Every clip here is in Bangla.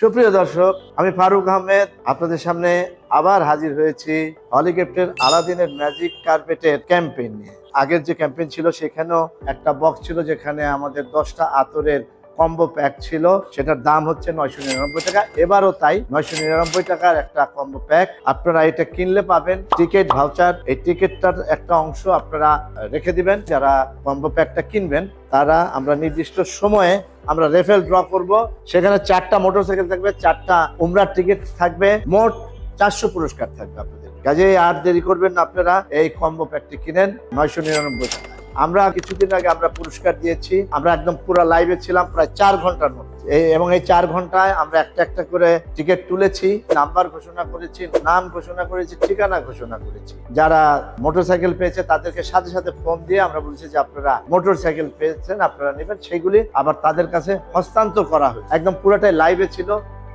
সুপ্রিয় দর্শক, আমি ফারুক আহমেদ, আপনাদের সামনে আবার হাজির হয়েছি হলিকপ্টার আলাদিনের ম্যাজিক কার্পেটের ক্যাম্পেইন নিয়ে। আগের যে ক্যাম্পেইন ছিল, সেখানেও একটা বক্স ছিল যেখানে আমাদের দশটা আতরের কম্বো প্যাক ছিল, সেটার দাম হচ্ছে নয়শো নিরানব্বই টাকা। এবারও তাই, নয়শো নিরানব্বই টাকার একটা কম্বো প্যাক আপনারা এটা কিনলে পাবেন। টিকিট ভাউচার এই টিকিটটার একটা অংশ আপনারা রেখে দিবেন। যারা কম্বো প্যাকটা কিনবেন, তারা আমরা নির্দিষ্ট সময়ে আমরা রেফেল ড্র করব। সেখানে চারটা মোটরসাইকেল থাকবে, চারটা উমরার টিকিট থাকবে। মোট চারশো পুরস্কার থাকবে আপনাদের। কাজে আর দেরি করবেন আপনারা, এই কম্বো প্যাকটি কিনেন, নয়শো নিরানব্বই টাকা আমরা কিছুদিন আগে আমরা পুরস্কার দিয়েছি। আমরা একদম পুরো লাইভে ছিলাম, প্রায় চার ঘণ্টার মধ্যে। এবং এই চার ঘন্টায় আমরা একটা একটা করে টিকিট তুলেছি নাম্বার ঘোষণা করেছি, নাম ঘোষণা করেছি, ঠিকানা ঘোষণা করেছি। যারা মোটরসাইকেল পেয়েছে, তাদেরকে সাথে সাথে ফোন দিয়ে আমরা বলছি যে আপনারা মোটরসাইকেল পেয়েছেন, আপনারা নেবেন। সেগুলি আবার তাদের কাছে হস্তান্তর করা হয় একদম পুরোটাই লাইভে ছিল।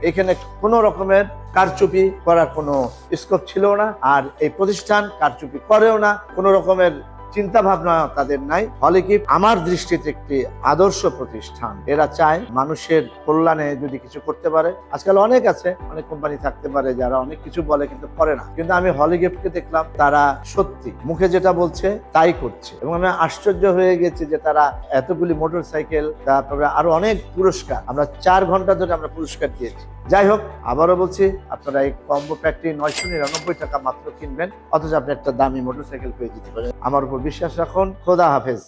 এখানে কোনো রকমের কারচুপি করার কোনো স্কোপ ছিল না, আর এই প্রতিষ্ঠান কারচুপি করেও না। কোনো রকমের চিন্তা ভাবনা তাদের নাই। ফলে কি আমার দৃষ্টিতে একটি আদর্শ প্রতিষ্ঠান। এরা চায় মানুষের কল্যাণে যদি কিছু করতে পারে। আজকাল অনেক আছে, অনেক কোম্পানি থাকতে পারে যারা অনেক কিছু বলে কিন্তু করে না। কিন্তু আমি হলিগিফটকে দেখলাম, তারা সত্যি মুখে যেটা বলছে, তাই করছে। এবং আমি আশ্চর্য হয়ে গেছি যে তারা এতগুলি মোটর সাইকেল তারপরে আরও অনেক পুরস্কার। আমরা চার ঘণ্টা ধরে আমরা পুরস্কার দিয়েছি। যাই হোক, আবারও বলছি, আপনারা এই কম্বো প্যাকটি নয়শো নিরানব্বই টাকা মাত্র কিনবেন, অথচ আপনি একটা দামি মোটরসাইকেল পেয়ে যেতে পারেন। আমার উপর বিশ্বাস রাখুন, খোদা হাফেজ।